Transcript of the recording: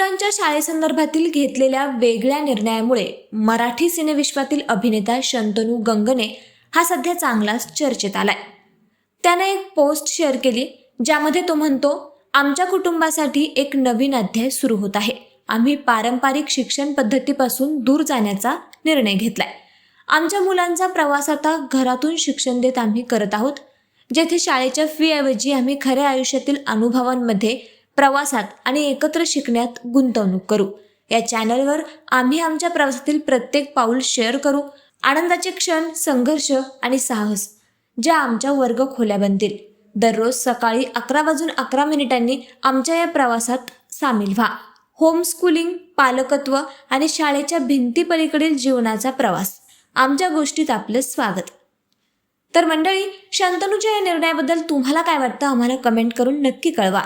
मुलांच्या शाळेसंदर्भातील घेतलेल्या वेगळ्या निर्णयामुळे मराठी सिनेविश्वातील अभिनेता शंतनू गंगने हा सध्या चांगलाच चर्चेत आलाय. त्याने एक पोस्ट शेअर केली ज्यामध्ये तो म्हणतो आमच्या कुटुंबासाठी एक नवीन अध्याय सुरू होत आहे. आम्ही पारंपरिक शिक्षण पद्धतीपासून दूर जाण्याचा निर्णय घेतलाय. आमच्या मुलांचा प्रवास आता घरातून शिक्षण देत आम्ही करत आहोत. जेथे शाळेच्या फीऐवजी आम्ही खऱ्या आयुष्यातील अनुभवांमध्ये प्रवासात आणि एकत्र शिकण्यात गुंतवणूक करू. या चॅनलवर आम्ही आमच्या प्रवासातील प्रत्येक पाऊल शेअर करू. आनंदाचे क्षण संघर्ष आणि साहस ज्या आमच्या वर्ग खोल्या बनतील. दररोज सकाळी अकरा वाजून अकरा मिनिटांनी आमच्या या प्रवासात सामील व्हा. होमस्कूलिंग पालकत्व आणि शाळेच्या भिंतीपलीकडील जीवनाचा प्रवास. आमच्या गोष्टीत आपलं स्वागत. तर मंडळी शंतनूच्या या निर्णयाबद्दल तुम्हाला काय वाटतं? आम्हाला कमेंट करून नक्की कळवा.